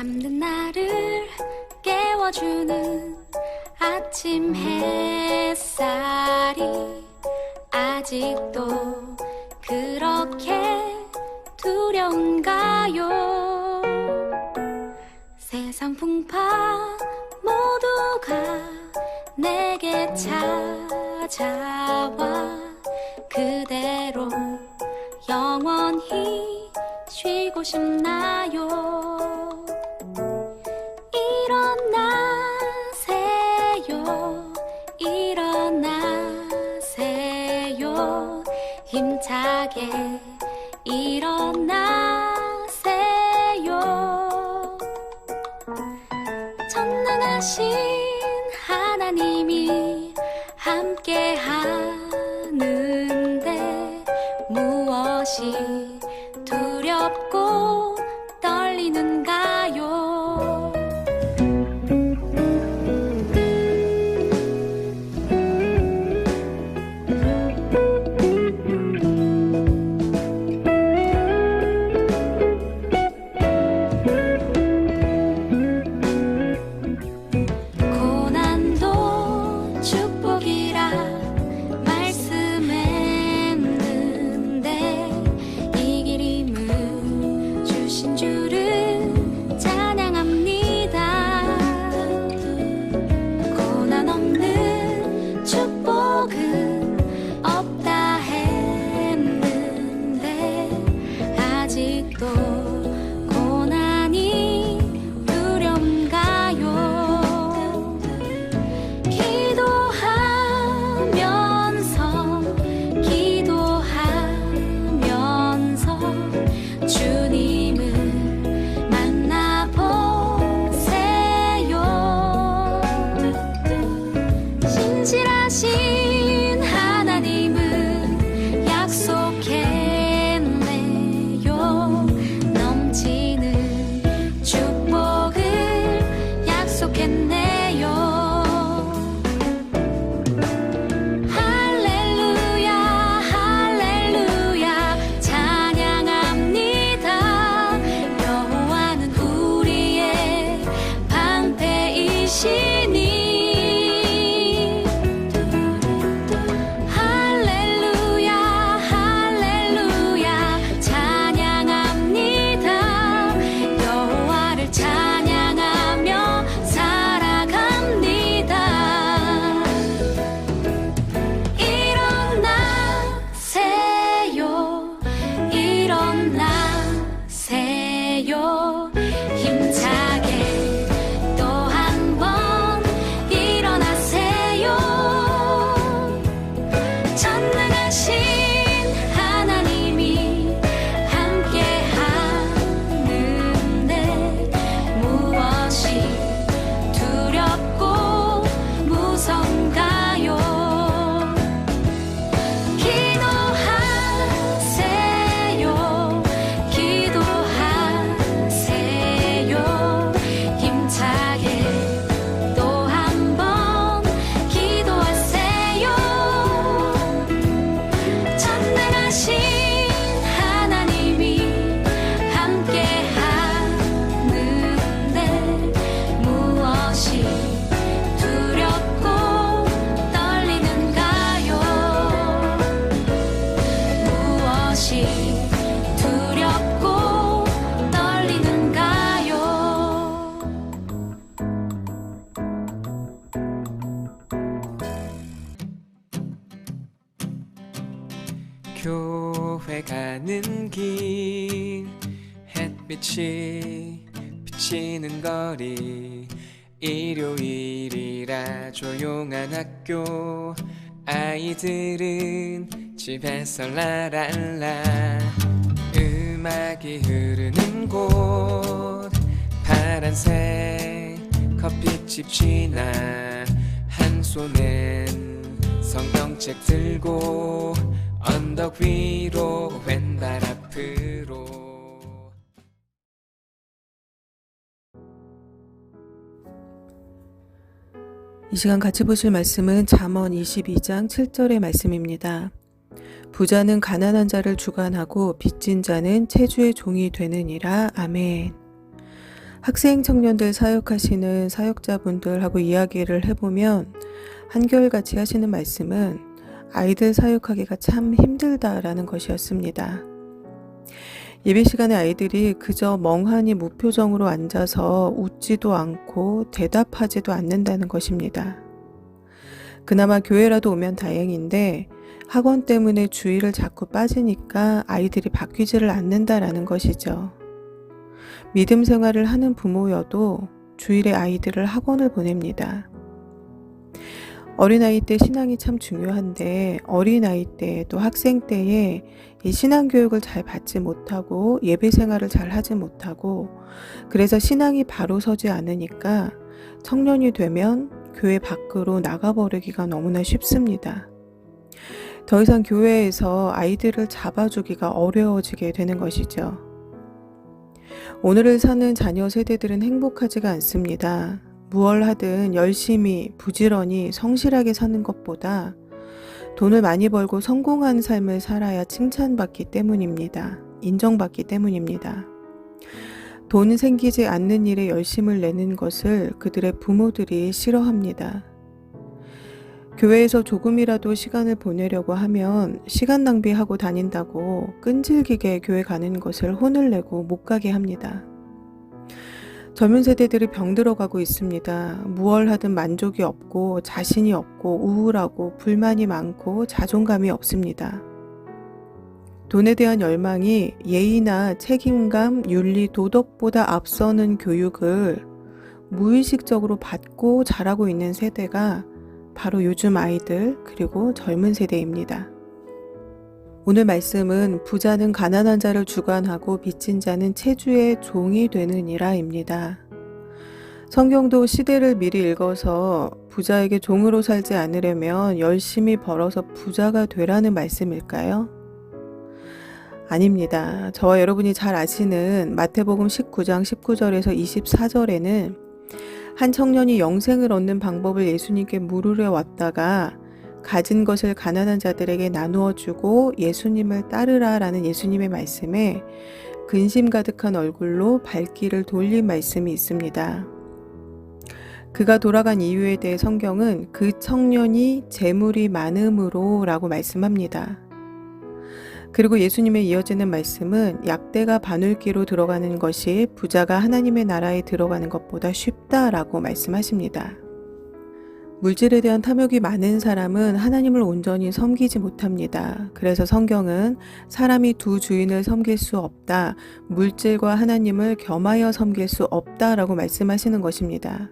잠든 나를 깨워주는 아침 햇살이 아직도 그렇게 두려운가요? 세상 풍파 모두가 내게 찾아와 그대로 영원히 쉬고 싶나요? 힘 일 가는 길 햇빛이 비치는 거리. 일요일이라 조용한 학교. 아이들은 집에서 라랄라. 음악이 흐르는 곳. 파란색 커피집 지나. 한 손엔 성경책 들고 언덕 위로 왼발 앞으로 이 시간 같이 보실 말씀은 잠언 22장 7절의 말씀입니다. 부자는 가난한 자를 주관하고 빚진 자는 체주의 종이 되느니라. 아멘. 학생 청년들 사역하시는 사역자분들하고 이야기를 해보면 한결같이 하시는 말씀은 아이들 사역하기가 참 힘들다라는 것이었습니다. 예배 시간에 아이들이 그저 멍하니 무표정으로 앉아서 웃지도 않고 대답하지도 않는다는 것입니다. 그나마 교회라도 오면 다행인데 학원 때문에 주의를 자꾸 빠지니까 아이들이 바뀌지를 않는다라는 것이죠. 믿음 생활을 하는 부모여도 주일에 아이들을 학원을 보냅니다. 어린아이 때 신앙이 참 중요한데 어린아이 때 또 학생 때에 이 신앙 교육을 잘 받지 못하고 예배 생활을 잘 하지 못하고 그래서 신앙이 바로 서지 않으니까 청년이 되면 교회 밖으로 나가버리기가 너무나 쉽습니다. 더 이상 교회에서 아이들을 잡아주기가 어려워지게 되는 것이죠. 오늘을 사는 자녀 세대들은 행복하지가 않습니다. 무얼 하든 열심히, 부지런히, 성실하게 사는 것보다 돈을 많이 벌고 성공한 삶을 살아야 칭찬받기 때문입니다. 인정받기 때문입니다. 돈 생기지 않는 일에 열심을 내는 것을 그들의 부모들이 싫어합니다. 교회에서 조금이라도 시간을 보내려고 하면 시간 낭비하고 다닌다고 끈질기게 교회 가는 것을 혼을 내고 못 가게 합니다. 젊은 세대들이 병들어가고 있습니다. 무얼 하든 만족이 없고 자신이 없고 우울하고 불만이 많고 자존감이 없습니다. 돈에 대한 열망이 예의나 책임감, 윤리, 도덕보다 앞서는 교육을 무의식적으로 받고 자라고 있는 세대가 바로 요즘 아이들 그리고 젊은 세대입니다. 오늘 말씀은 부자는 가난한 자를 주관하고 빚진 자는 체주의 종이 되느니라입니다. 성경도 시대를 미리 읽어서 부자에게 종으로 살지 않으려면 열심히 벌어서 부자가 되라는 말씀일까요? 아닙니다. 저와 여러분이 잘 아시는 마태복음 19장 19절에서 24절에는 한 청년이 영생을 얻는 방법을 예수님께 물으려 왔다가 가진 것을 가난한 자들에게 나누어 주고 예수님을 따르라 라는 예수님의 말씀에 근심 가득한 얼굴로 발길을 돌린 말씀이 있습니다. 그가 돌아간 이유에 대해 성경은 그 청년이 재물이 많음으로 라고 말씀합니다. 그리고 예수님의 이어지는 말씀은 약대가 바늘기로 들어가는 것이 부자가 하나님의 나라에 들어가는 것보다 쉽다라고 말씀하십니다. 물질에 대한 탐욕이 많은 사람은 하나님을 온전히 섬기지 못합니다. 그래서 성경은 사람이 두 주인을 섬길 수 없다. 물질과 하나님을 겸하여 섬길 수 없다 라고 말씀하시는 것입니다.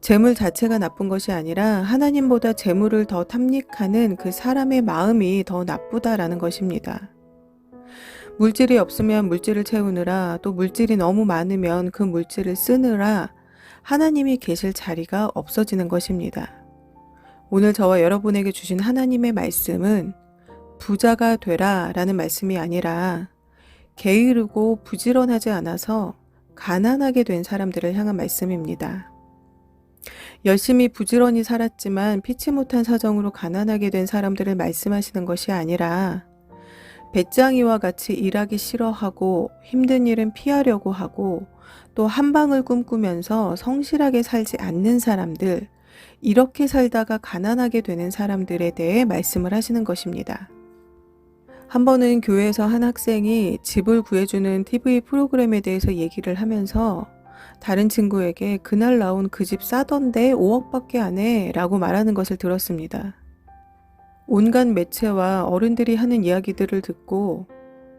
재물 자체가 나쁜 것이 아니라 하나님보다 재물을 더 탐닉하는 그 사람의 마음이 더 나쁘다라는 것입니다. 물질이 없으면 물질을 채우느라 또 물질이 너무 많으면 그 물질을 쓰느라 하나님이 계실 자리가 없어지는 것입니다. 오늘 저와 여러분에게 주신 하나님의 말씀은 부자가 되라 라는 말씀이 아니라 게으르고 부지런하지 않아서 가난하게 된 사람들을 향한 말씀입니다. 열심히 부지런히 살았지만 피치 못한 사정으로 가난하게 된 사람들을 말씀하시는 것이 아니라 배짱이와 같이 일하기 싫어하고 힘든 일은 피하려고 하고 또 한방을 꿈꾸면서 성실하게 살지 않는 사람들, 이렇게 살다가 가난하게 되는 사람들에 대해 말씀을 하시는 것입니다. 한 번은 교회에서 한 학생이 집을 구해주는 TV 프로그램에 대해서 얘기를 하면서 다른 친구에게 그날 나온 그 집 싸던데 5억밖에 안 해 라고 말하는 것을 들었습니다. 온갖 매체와 어른들이 하는 이야기들을 듣고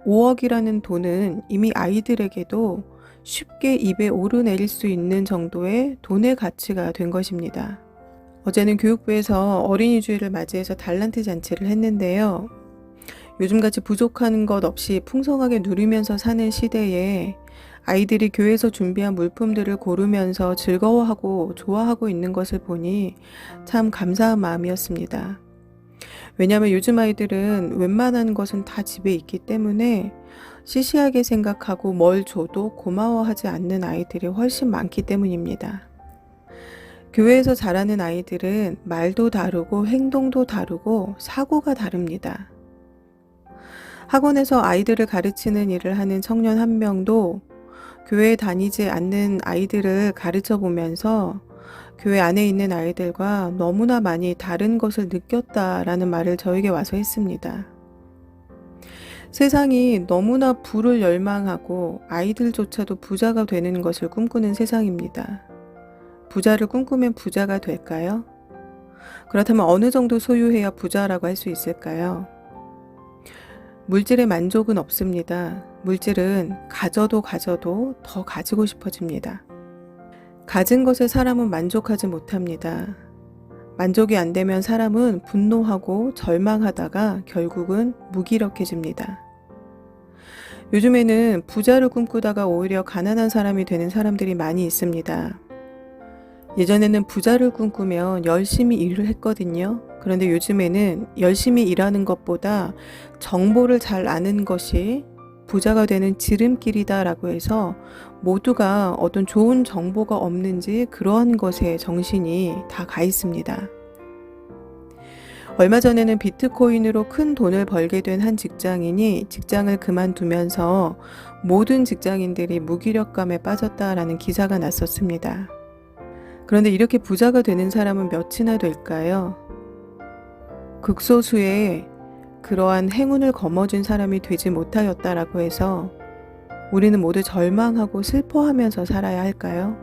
5억이라는 돈은 이미 아이들에게도 쉽게 입에 오르내릴 수 있는 정도의 돈의 가치가 된 것입니다. 어제는 교육부에서 어린이 주일을 맞이해서 달란트 잔치를 했는데요. 요즘같이 부족한 것 없이 풍성하게 누리면서 사는 시대에 아이들이 교회에서 준비한 물품들을 고르면서 즐거워하고 좋아하고 있는 것을 보니 참 감사한 마음이었습니다. 왜냐하면 요즘 아이들은 웬만한 것은 다 집에 있기 때문에 시시하게 생각하고 뭘 줘도 고마워하지 않는 아이들이 훨씬 많기 때문입니다. 교회에서 자라는 아이들은 말도 다르고 행동도 다르고 사고가 다릅니다. 학원에서 아이들을 가르치는 일을 하는 청년 한 명도 교회에 다니지 않는 아이들을 가르쳐 보면서 교회 안에 있는 아이들과 너무나 많이 다른 것을 느꼈다라는 말을 저에게 와서 했습니다. 세상이 너무나 부를 열망하고 아이들조차도 부자가 되는 것을 꿈꾸는 세상입니다. 부자를 꿈꾸면 부자가 될까요? 그렇다면 어느 정도 소유해야 부자라고 할 수 있을까요? 물질의 만족은 없습니다. 물질은 가져도 가져도 더 가지고 싶어집니다. 가진 것에 사람은 만족하지 못합니다. 만족이 안 되면 사람은 분노하고 절망하다가 결국은 무기력해집니다. 요즘에는 부자를 꿈꾸다가 오히려 가난한 사람이 되는 사람들이 많이 있습니다. 예전에는 부자를 꿈꾸면 열심히 일을 했거든요. 그런데 요즘에는 열심히 일하는 것보다 정보를 잘 아는 것이 부자가 되는 지름길이다라고 해서 모두가 어떤 좋은 정보가 없는지 그러한 것에 정신이 다 가 있습니다. 얼마 전에는 비트코인으로 큰 돈을 벌게 된 한 직장인이 직장을 그만두면서 모든 직장인들이 무기력감에 빠졌다라는 기사가 났었습니다. 그런데 이렇게 부자가 되는 사람은 몇이나 될까요? 극소수의 그러한 행운을 거머쥔 사람이 되지 못하였다라고 해서 우리는 모두 절망하고 슬퍼하면서 살아야 할까요?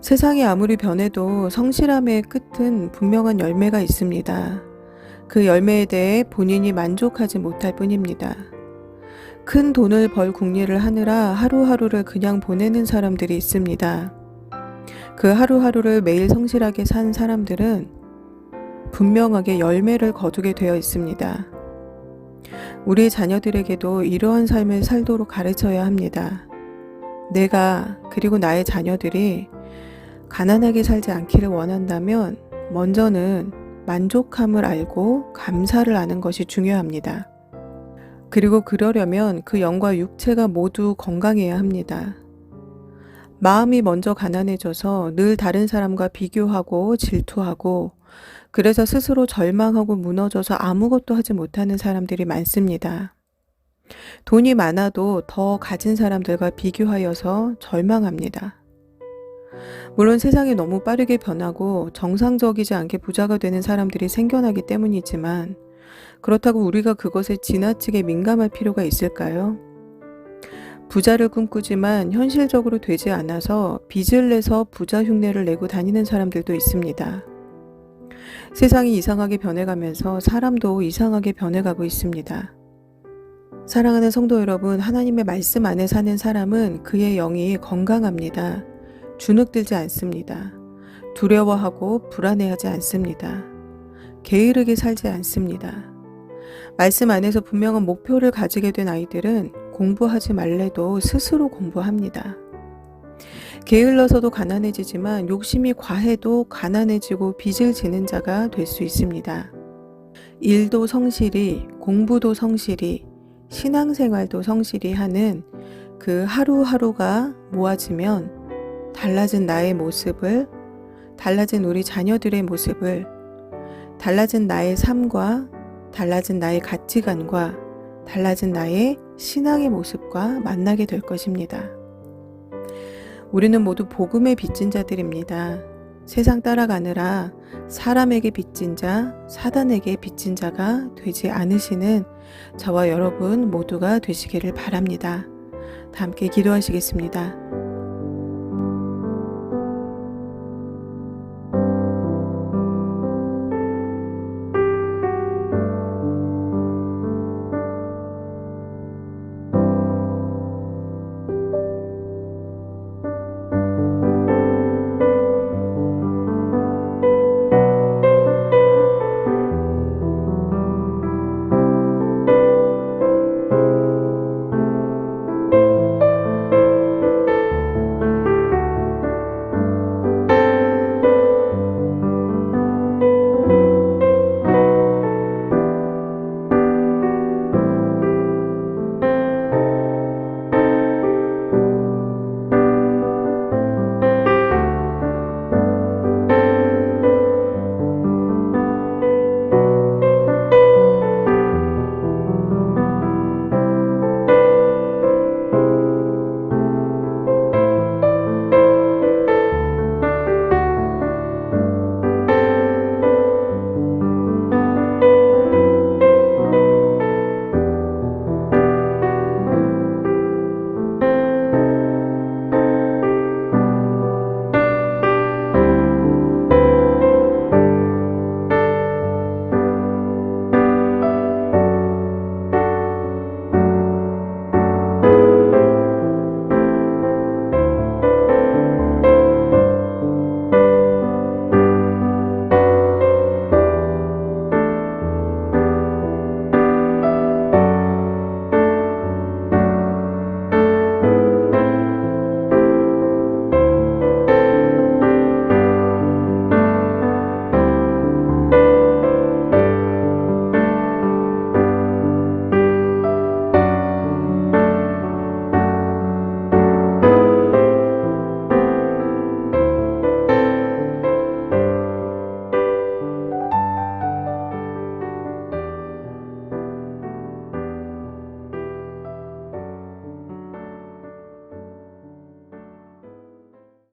세상이 아무리 변해도 성실함의 끝은 분명한 열매가 있습니다. 그 열매에 대해 본인이 만족하지 못할 뿐입니다. 큰 돈을 벌 궁리를 하느라 하루하루를 그냥 보내는 사람들이 있습니다. 그 하루하루를 매일 성실하게 산 사람들은 분명하게 열매를 거두게 되어 있습니다. 우리 자녀들에게도 이러한 삶을 살도록 가르쳐야 합니다. 내가 그리고 나의 자녀들이 가난하게 살지 않기를 원한다면 먼저는 만족함을 알고 감사를 아는 것이 중요합니다. 그리고 그러려면 그 영과 육체가 모두 건강해야 합니다. 마음이 먼저 가난해져서 늘 다른 사람과 비교하고 질투하고 그래서 스스로 절망하고 무너져서 아무것도 하지 못하는 사람들이 많습니다. 돈이 많아도 더 가진 사람들과 비교하여서 절망합니다. 물론 세상이 너무 빠르게 변하고 정상적이지 않게 부자가 되는 사람들이 생겨나기 때문이지만 그렇다고 우리가 그것에 지나치게 민감할 필요가 있을까요? 부자를 꿈꾸지만 현실적으로 되지 않아서 빚을 내서 부자 흉내를 내고 다니는 사람들도 있습니다. 세상이 이상하게 변해가면서 사람도 이상하게 변해가고 있습니다. 사랑하는 성도 여러분, 하나님의 말씀 안에 사는 사람은 그의 영이 건강합니다. 주눅들지 않습니다. 두려워하고 불안해하지 않습니다. 게으르게 살지 않습니다. 말씀 안에서 분명한 목표를 가지게 된 아이들은 공부하지 말래도 스스로 공부합니다. 게을러서도 가난해지지만 욕심이 과해도 가난해지고 빚을 지는 자가 될 수 있습니다. 일도 성실히, 공부도 성실히, 신앙생활도 성실히 하는 그 하루하루가 모아지면 달라진 나의 모습을, 달라진 우리 자녀들의 모습을, 달라진 나의 삶과 달라진 나의 가치관과 달라진 나의 신앙의 모습과 만나게 될 것입니다. 우리는 모두 복음의 빚진 자들입니다. 세상 따라가느라 사람에게 빚진 자, 사단에게 빚진 자가 되지 않으시는 저와 여러분 모두가 되시기를 바랍니다. 다 함께 기도하시겠습니다.